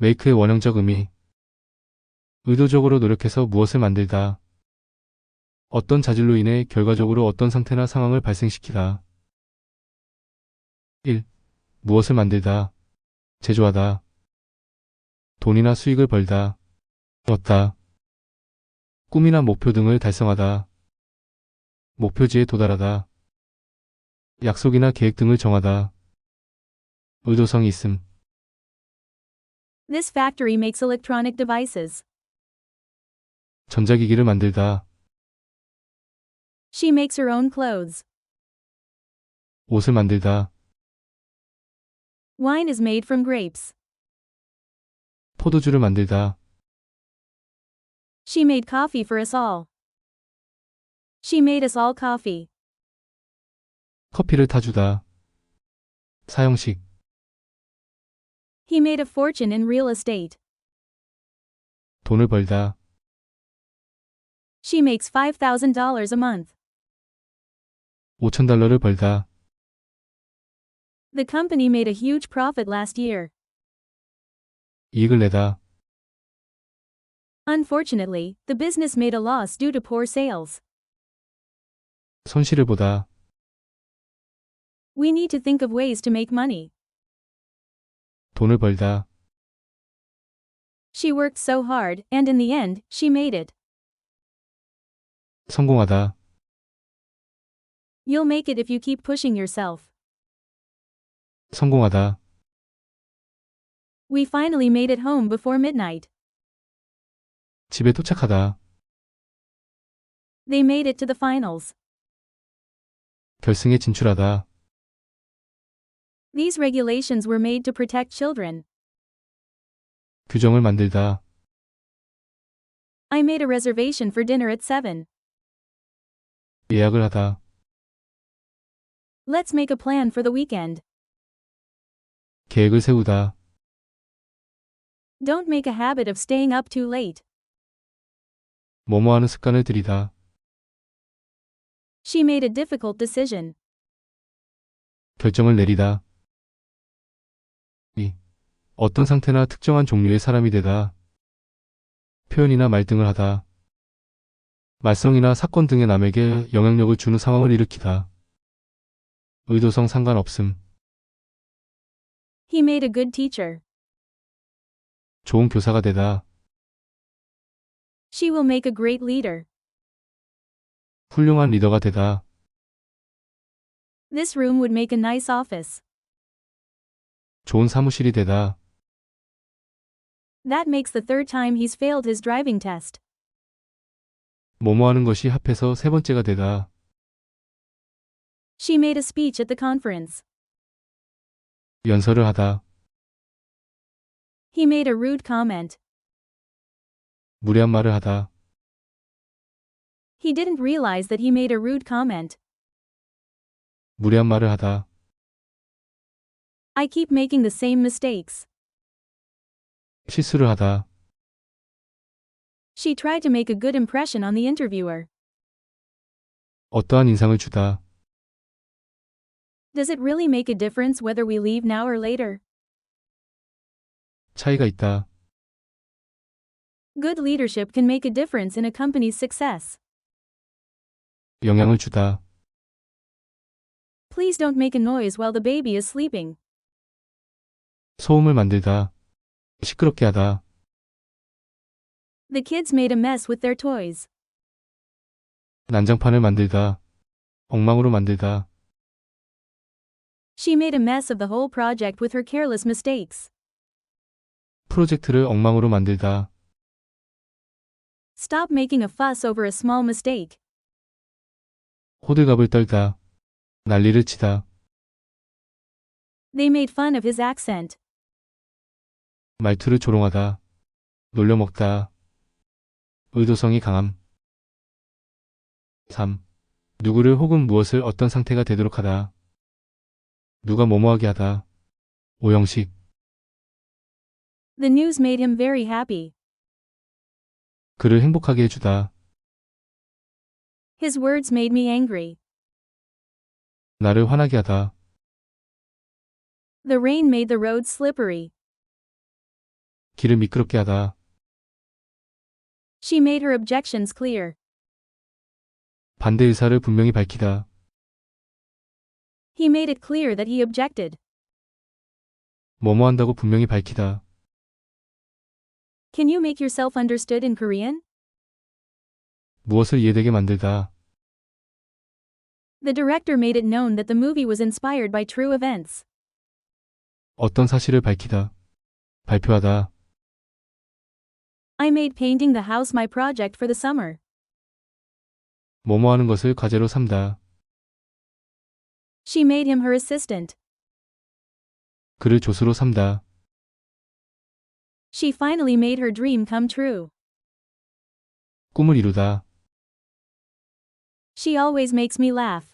make의 원형적 의미. 의도적으로 노력해서 무엇을 만들다. 어떤 자질로 인해 결과적으로 어떤 상태나 상황을 발생시키다. 1. 무엇을 만들다. 제조하다. 돈이나 수익을 벌다. 얻다. 꿈이나 목표 등을 달성하다. 목표지에 도달하다. 약속이나 계획 등을 정하다. 의도성이 있음. This factory makes electronic devices. 전자기기를 만들다. She makes her own clothes. 옷을 만들다. Wine is made from grapes. 포도주를 만들다. She made coffee for us all. She made us all coffee. 커피를 타주다. 사형식. He made a fortune in real estate. 돈을 벌다. She makes $5,000 a month. 5천달러를 벌다. The company made a huge profit last year. 이익을 내다. Unfortunately, the business made a loss due to poor sales. 손실을 보다. We need to think of ways to make money. 돈을 벌다. She worked so hard, and in the end, she made it. 성공하다. You'll make it if you keep pushing yourself. 성공하다. We finally made it home before midnight. 집에 도착하다. They made it to the finals. 결승에 진출하다. These regulations were made to protect children. 규정을 만들다. I made a reservation for dinner at 7. 예약을 하다. Let's make a plan for the weekend. 계획을 세우다. Don't make a habit of staying up too late. 뭐뭐 하는 습관을 들이다. She made a difficult decision. 결정을 내리다. 이. 어떤 상태나 특정한 종류의 사람이 되다. 표현이나 말 등을 하다. 말썽이나 사건 등의 남에게 영향력을 주는 상황을 일으키다. 의도성 상관없음. He made a good teacher. 좋은 교사가 되다. She will make a great leader. 훌륭한 리더가 되다. This room would make a nice office. 좋은 사무실이 되다. That makes the third time he's failed his driving test. 뭐뭐 하는 것이 합해서 세 번째가 되다. She made a speech at the conference. 연설을 하다. He made a rude comment. 무례한 말을 하다. He didn't realize that he made a rude comment. 무례한 말을 하다. I keep making the same mistakes. 실수를 하다. She tried to make a good impression on the interviewer. 어떠한 인상을 주다. Does it really make a difference whether we leave now or later? 차이가 있다. Good leadership can make a difference in a company's success. 영향을 주다. Please don't make a noise while the baby is sleeping. 소음을 만들다. 시끄럽게 하다. The kids made a mess with their toys. 난장판을 만들다. 엉망으로 만들다. She made a mess of the whole project with her careless mistakes. 프로젝트를 엉망으로 만들다. Stop making a fuss over a small mistake. 호들갑을 떨다. 난리를 치다. They made fun of his accent. 말투를 조롱하다. 놀려먹다. 의도성이 강함. 3. 누구를 혹은 무엇을 어떤 상태가 되도록 하다. 누가 뭐뭐하게 하다. 오형식. The news made him very happy. 그를 행복하게 해주다. His words made me angry. 나를 화나게 하다. The rain made the road slippery. 길을 미끄럽게 하다. She made her objections clear. 반대 의사를 분명히 밝히다. He made it clear that he objected. 뭐뭐 한다고 분명히 밝히다. Can you make yourself understood in Korean? 무엇을 이해되게 만들다. The director made it known that the movie was inspired by true events. 어떤 사실을 밝히다. 발표하다. I made painting the house my project for the summer. 뭐뭐 하는 것을 과제로 삼다. She made him her assistant. 그를 조수로 삼다. She finally made her dream come true. 꿈을 이루다. She always makes me laugh.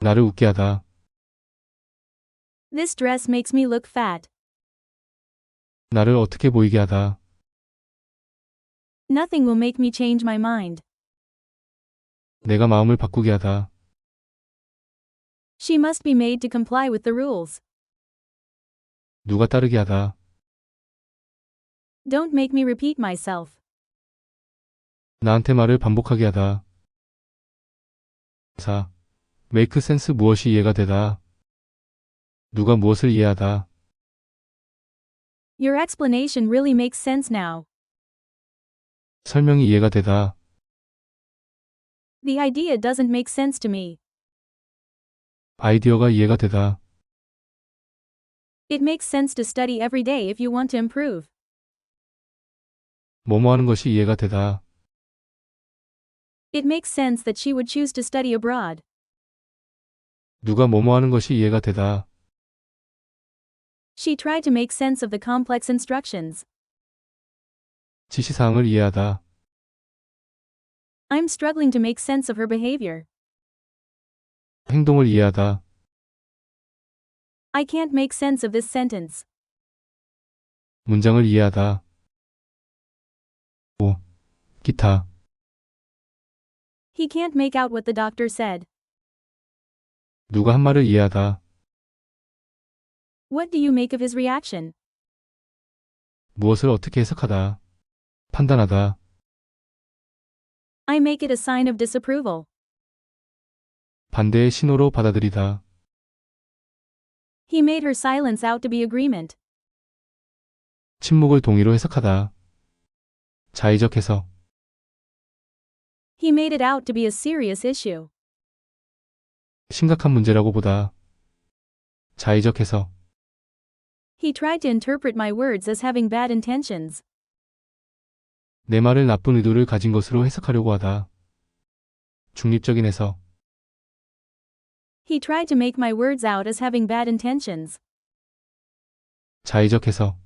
나를 웃게 하다. This dress makes me look fat. 나를 어떻게 보이게 하다. Nothing will make me change my mind. 내가 마음을 바꾸게 하다. She must be made to comply with the rules. 누가 따르게 하다. Don't make me repeat myself. 나한테 말을 반복하게 하다. 4. make sense 무엇이 이해가 되다. 누가 무엇을 이해하다. Your explanation really makes sense now. 설명이 이해가 되다. The idea doesn't make sense to me. 아이디어가 이해가 되다. It makes sense to study every day if you want to improve. 뭐뭐 하는 것이 이해가 되다. It makes sense that she would choose to study abroad. 누가 뭐뭐 하는 것이 이해가 되다. She tried to make sense of the complex instructions. 지시사항을 이해하다. I'm struggling to make sense of her behavior. 행동을 이해하다. I can't make sense of this sentence. 문장을 이해하다. 5. 기타. He can't make out what the doctor said. 누가 한 말을 이해하다. What do you make of his reaction? 무엇을 어떻게 해석하다. 판단하다. I make it a sign of disapproval. 반대의 신호로 받아들이다. He made her silence out to be agreement. 침묵을 동의로 해석하다. 자의적 해석. He made it out to be a serious issue. 심각한 문제라고 보다. 자의적 해석. He tried to interpret my words as having bad intentions. 내 말을 나쁜 의도를 가진 것으로 해석하려고 하다. 중립적인 해석. He tried to make my words out as having bad intentions. 자의적 해석.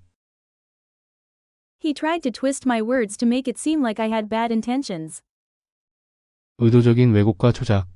He tried to twist my words to make it seem like I had bad intentions. 의도적인 왜곡과 조작.